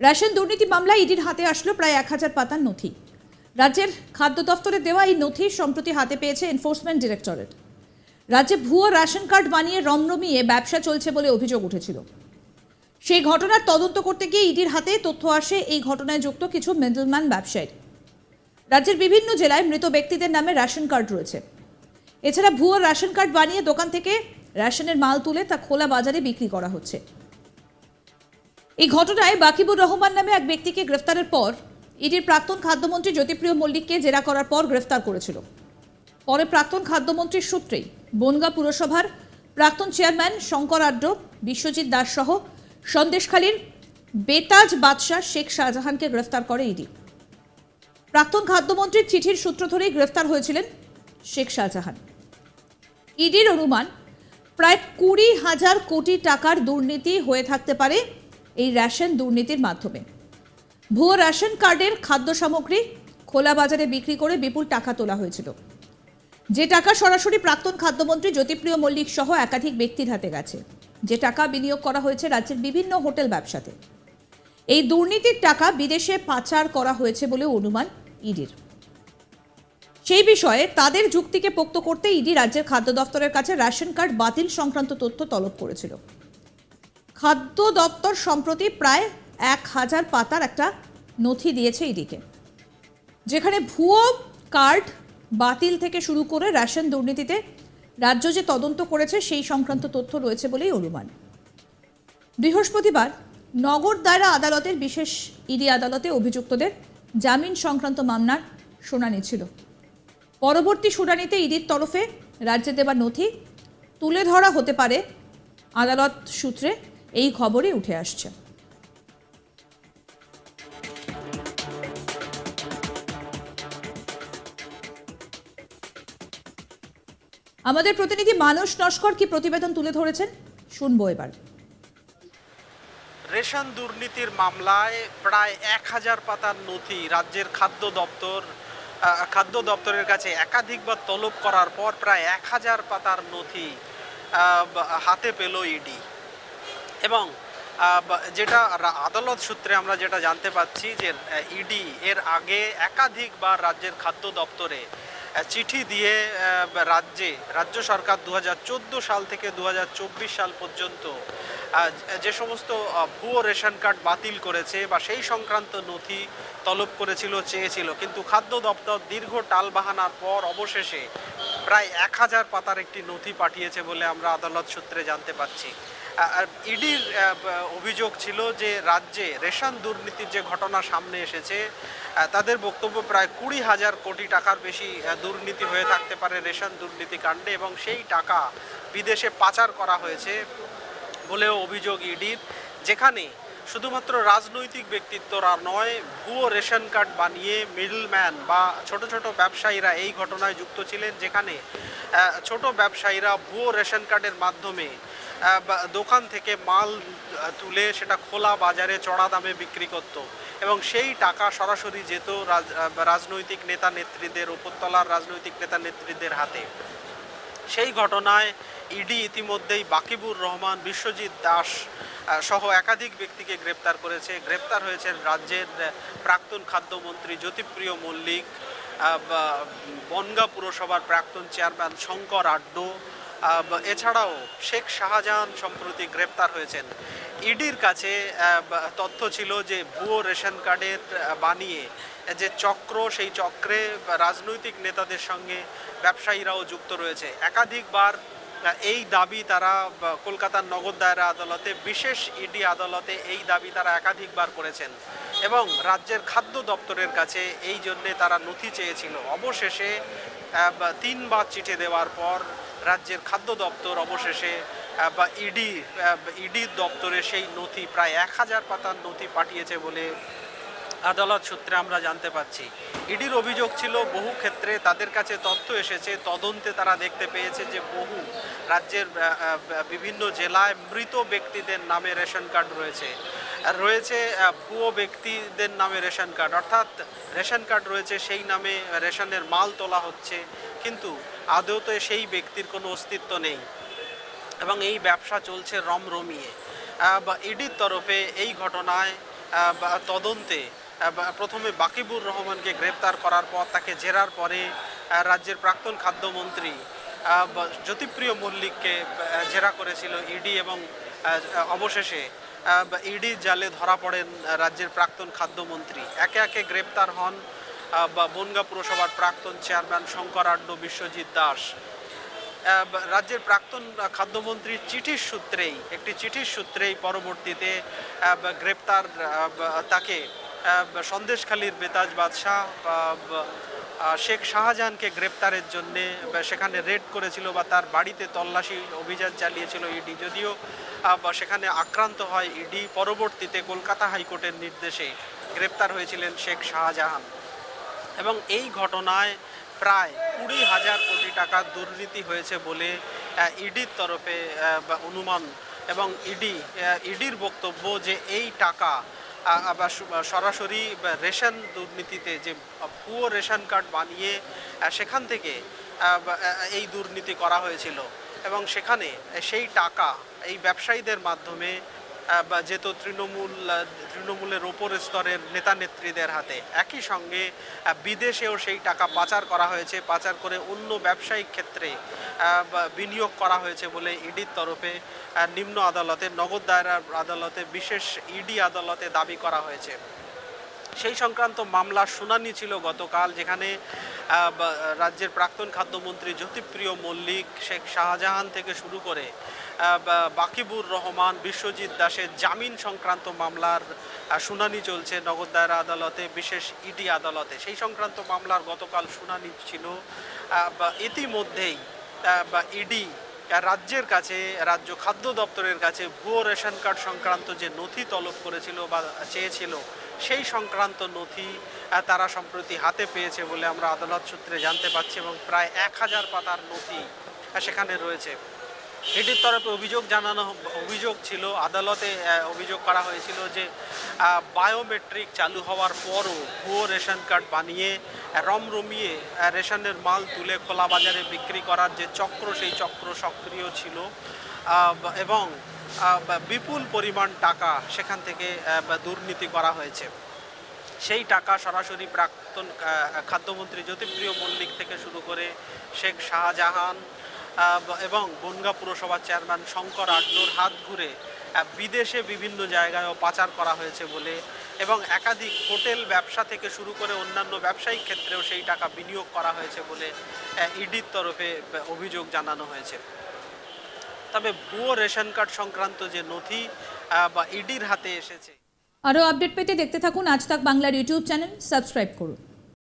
Ration দুর্নীতি মামলায় ইডির হাতে আসলো প্রায় এক হাজার পাতার নথি। রাজ্যের খাদ্য দফতরে দেওয়া এই নথি সম্প্রতি হাতে পেয়েছে এনফোর্সমেন্ট ডিরেক্টরেট। রাজ্যে ভুয়ো রেশন কার্ড বানিয়ে রমরমিয়ে ব্যবসা চলছে বলে অভিযোগ উঠেছিল। সেই ঘটনার তদন্ত করতে গিয়ে ইডির হাতে তথ্য আসে এই ঘটনায় যুক্ত কিছু মিডলম্যান ব্যবসায়ীর রাজ্যের বিভিন্ন জেলায় মৃত ব্যক্তিদের নামে রেশন কার্ড রয়েছে। এছাড়া ভুয়ো রেশন কার্ড বানিয়ে দোকান থেকে রেশনের মাল তুলে তা খোলা বাজারে বিক্রি করা হচ্ছে। এই ঘটনায় বাকিবুর রহমান নামে এক ব্যক্তিকে গ্রেফতারের পর ইডির প্রাক্তন খাদ্যমন্ত্রী জ্যোতিপ্রিয় মল্লিককে জেরা করার পর গ্রেফতার করেছিল। পরে প্রাক্তন খাদ্যমন্ত্রীর সূত্রেই বনগা পুরসভার প্রাক্তন চেয়ারম্যান শঙ্কর আড্ড, বিশ্বজিৎ দাস সহ সন্দেশখালীর বেতাজ বাদশাহ শেখ শাহজাহানকে গ্রেফতার করে ইডি। প্রাক্তন খাদ্যমন্ত্রীর চিঠির সূত্র ধরেই গ্রেফতার হয়েছিলেন শেখ শাহজাহান। ইডির অনুমান, প্রায় কুড়ি হাজার কোটি টাকার দুর্নীতি হয়ে থাকতে পারে এই রেশন দুর্নীতির মাধ্যমে। ভুয়ো রেশন কার্ডের খাদ্য সামগ্রী খোলা বাজারে বিক্রি করে বিপুল টাকা তোলা হয়েছিল। যে টাকা সরাসরি প্রাক্তন খাদ্যমন্ত্রী জ্যোতিপ্রিয় মল্লিক সহ একাধিক ব্যক্তির হাতে গেছে, যে টাকা বিনিয়োগ করা হয়েছে রাজ্যের বিভিন্ন হোটেল ব্যবসাতে। এই দুর্নীতির টাকা বিদেশে পাচার করা হয়েছে বলেও অনুমান ইডির। সেই বিষয়ে তাদের যুক্তিকে পোক্ত করতে ইডি রাজ্যের খাদ্য দফতরের কাছে রেশন কার্ড বাতিল সংক্রান্ত তথ্য তলব করেছিল। খাদ্য দপ্তর সম্প্রতি প্রায় এক হাজার পাতার একটা নথি দিয়েছে ইডিকে, যেখানে ভুয়ো কার্ড বাতিল থেকে শুরু করে রেশন দুর্নীতিতে রাজ্য যে তদন্ত করেছে সেই সংক্রান্ত তথ্য রয়েছে বলেই অনুমান। বৃহস্পতিবার নগর দায়রা আদালতের বিশেষ ইডি আদালতে অভিযুক্তদের জামিন সংক্রান্ত মামলার শুনানি ছিল। পরবর্তী শুনানিতে ইডির তরফে রাজ্যে দেওয়া নথি তুলে ধরা হতে পারে আদালত সূত্রে এই খবরই উঠে আসছে। আমাদের প্রতিনিধি মানস নস্কর কি প্রতিবেদন তুলে ধরেছেন? শুনব এবার। রেশন দুর্নীতির মামলায় প্রায় এক হাজার পাতার নথি রাজ্যের খাদ্য দপ্তর খাদ্য দপ্তরের কাছে একাধিকবার তলব করার পর প্রায় এক হাজার পাতার নথি হাতে পেল ইডি। এবং যেটা আদালত সূত্রে আমরা যেটা জানতে পাচ্ছি যে ইডি এর আগে একাধিকবার রাজ্যের খাদ্য দপ্তরে চিঠি দিয়ে রাজ্যে, রাজ্য সরকার দু হাজার চোদ্দ সাল থেকে দু হাজার চব্বিশ সাল পর্যন্ত যে সমস্ত ভুয়ো রেশন কার্ড বাতিল করেছে বা সেই সংক্রান্ত নথি তলব করেছিল, চেয়েছিল, কিন্তু খাদ্য দপ্তর দীর্ঘ টালবাহানার পর অবশেষে প্রায় এক হাজার পাতার একটি নথি পাঠিয়েছে বলে আমরা আদালত সূত্রে জানতে পাচ্ছি। ইডির অভিযোগ ছিল যে রাজ্যে রেশন দুর্নীতির যে ঘটনা সামনে এসেছে তাদের বক্তব্য প্রায় কুড়ি হাজার কোটি টাকার বেশি দুর্নীতি হয়ে থাকতে পারে রেশন দুর্নীতি কাণ্ডে এবং সেই টাকা বিদেশে পাচার করা হয়েছে বলেও অভিযোগ ইডির, যেখানে শুধুমাত্র রাজনৈতিক ব্যক্তিত্বরা নয়, ভুয়ো রেশন কার্ড বানিয়ে মিডলম্যান বা ছোট ছোট ব্যবসায়ীরা এই ঘটনায় যুক্ত ছিলেন, যেখানে ছোট ব্যবসায়ীরা ভুয়ো রেশন কার্ডের মাধ্যমে দোকান থেকে মাল তুলে সেটা খোলা বাজারে চড়া দামে বিক্রি করত। এবং সেই টাকা সরাসরি যেত রাজ- রাজনৈতিক নেতা নেত্রীদের, উপরতলার রাজনৈতিক নেতা নেত্রীদের হাতে। সেই ঘটনায় ইডি ইতিমধ্যেই বাকিবুর রহমান, বিশ্বজিৎ দাস সহ একাধিক ব্যক্তিকে গ্রেপ্তার করেছে। গ্রেপ্তার হয়েছেন রাজ্যের প্রাক্তন খাদ্যমন্ত্রী জ্যোতিপ্রিয় মল্লিক বনগাঁ পুরসভার প্রাক্তন চেয়ারম্যান শঙ্কর আড্ডো এছাড়াও শেখ শাহজাহান সম্প্রতি গ্রেপ্তার হয়েছেন। ইডির কাছে তথ্য ছিল যে ভুয়ো রেশন কার্ডের বানিয়ে যে চক্র, সেই চক্রে রাজনৈতিক নেতাদের সঙ্গে ব্যবসায়ীরাও যুক্ত রয়েছে। একাধিকবার এই দাবি তারা কলকাতার নগর দায়রা আদালতে, বিশেষ ইডি আদালতে এই দাবি তারা একাধিকবার করেছেন এবং রাজ্যের খাদ্য দপ্তরের কাছে এই জন্যে তারা নথি চেয়েছিল। অবশেষে তিনবার চিঠি দেওয়ার পর রাজ্যের খাদ্য দপ্তর অবশেষে বা ইডি ইডি দপ্তরে সেই নথি, প্রায় এক হাজার পাতার নথি পাঠিয়েছে বলে আদালত সূত্রে আমরা জানতে পাচ্ছি। ইডির অভিযোগ ছিল, বহু ক্ষেত্রে তাদের কাছে তথ্য এসেছে, তদন্তে তারা দেখতে পেয়েছে যে বহু রাজ্যের বিভিন্ন জেলায় মৃত ব্যক্তিদের নামে রেশন কার্ড রয়েছে। রয়েছে ভুয়ো ব্যক্তিদের নামে রেশন কার্ড। অর্থাৎ রেশন কার্ড রয়েছে, সেই নামে রেশনের মাল তোলা হচ্ছে। কিন্তু আদৌতে সেই ব্যক্তির কোনো অস্তিত্ব নেই। এবং এই ব্যবসা চলছে রমরমিয়ে। বা ইডির তরফে এই ঘটনায় তদন্তে প্রথমে বাকিবুর রহমানকে গ্রেপ্তার করার পর তাকে জেরার পরে রাজ্যের প্রাক্তন খাদ্যমন্ত্রী জ্যোতিপ্রিয় মল্লিককে জেরা করেছিল ইডি এবং অবশেষে ইডি জালে ধরা পড়েন রাজ্যের প্রাক্তন খাদ্যমন্ত্রী। একে একে গ্রেপ্তার হন বনগা পুরসভার প্রাক্তন চেয়ারম্যান শঙ্কর আড্ড বিশ্বজিৎ দাস। রাজ্যের প্রাক্তন খাদ্যমন্ত্রীর চিঠির সূত্রেই, একটি চিঠির সূত্রেই পরবর্তীতে গ্রেপ্তার তাকে সন্দেশখালীর বেতাজ বাদশাহ শেখ শাহজাহানকে গ্রেপ্তারের জন্য সেখানে রেড করেছিল বা তার বাড়িতে তল্লাশি অভিযান চালিয়েছিল ইডি। যদিও সেখানে আক্রান্ত হয় ইডি, পরবর্তীতে কলকাতা হাইকোর্টের নির্দেশে গ্রেপ্তার হয়েছিলেন শেখ শাহজাহান। এবং এই ঘটনায় প্রায় কুড়ি হাজার কোটি টাকা দুর্নীতি হয়েছে বলে ইডির তরফে অনুমান এবং ইডি ইডির বক্তব্য যে এই টাকা সরাসরি রেশন দুর্নীতিতে যে ভুয়ো রেশন কার্ড বানিয়ে সেখান থেকে এই দুর্নীতি করা হয়েছিল এবং সেখানে সেই টাকা এই ব্যবসায়ীদের মাধ্যমে যেত তৃণমূল তৃণমূলের ওপর স্তরের নেতা নেত্রীদের হাতে একই সঙ্গে বিদেশেও সেই টাকা পাচার করা হয়েছে, পাচার করে অন্য ব্যবসায়িক ক্ষেত্রে বিনিয়োগ করা হয়েছে বলে ইডির তরফে নিম্ন আদালতে, নগদ দায়রা আদালতে, বিশেষ ইডি আদালতে দাবি করা হয়েছে। সেই সংক্রান্ত মামলার শুনানি ছিল গতকাল, যেখানে রাজ্যের প্রাক্তন খাদ্যমন্ত্রী জ্যোতিপ্রিয় মল্লিক, শেখ শাহজাহান থেকে শুরু করে বাকিবুর রহমান, বিশ্বজিৎ দাসের জামিন সংক্রান্ত মামলার শুনানি চলছে নগদ দায়রা আদালতে, বিশেষ ইডি আদালতে। সেই সংক্রান্ত মামলার গতকাল শুনানি ছিল ইতিমধ্যেই ইডি রাজ্যের কাছে, রাজ্য খাদ্য দপ্তরের কাছে ভুয়ো রেশন কার্ড সংক্রান্ত যে নথি তলব করেছিল বা চেয়েছিল সেই সংক্রান্ত নথি তারা সম্প্রতি হাতে পেয়েছে বলে আমরা আদালত সূত্রে জানতে পারছি এবং প্রায় এক হাজার পাতার নথি সেখানে রয়েছে। এটির তরফে অভিযোগ জানানো, অভিযোগ ছিল, আদালতে অভিযোগ করা হয়েছিল যে বায়োমেট্রিক চালু হওয়ার পরও ভুয়ো রেশন কার্ড বানিয়ে রমরমিয়ে রেশনের মাল তুলে খোলা বাজারে বিক্রি করার যে চক্র, সেই চক্র সক্রিয় ছিল। এবং বিপুল পরিমাণ টাকা সেখান থেকে দুর্নীতি করা হয়েছে। সেই টাকা সরাসরি প্রাক্তন খাদ্যমন্ত্রী জ্যোতিপ্রিয় মল্লিক থেকে শুরু করে শেখ শাহজাহান এবং বনগা পুরসভার চেয়ারম্যান শঙ্কর আড্ডোর হাত ঘুরে বিদেশে বিভিন্ন জায়গায়ও পাচার করা হয়েছে বলে, এবং একাধিক হোটেল ব্যবসা থেকে শুরু করে অন্যান্য ব্যবসায়িক ক্ষেত্রেও সেই টাকা বিনিয়োগ করা হয়েছে বলে ইডির তরফে অভিযোগ জানানো হয়েছে। তবে ভুয়ো রেশন কার্ড সংক্রান্ত যে নথি বা ইডির হাতে এসেছে। আরও আপডেট পেতে দেখতে থাকুন আজ তাক বাংলার ইউটিউব চ্যানেল, সাবস্ক্রাইব করুন।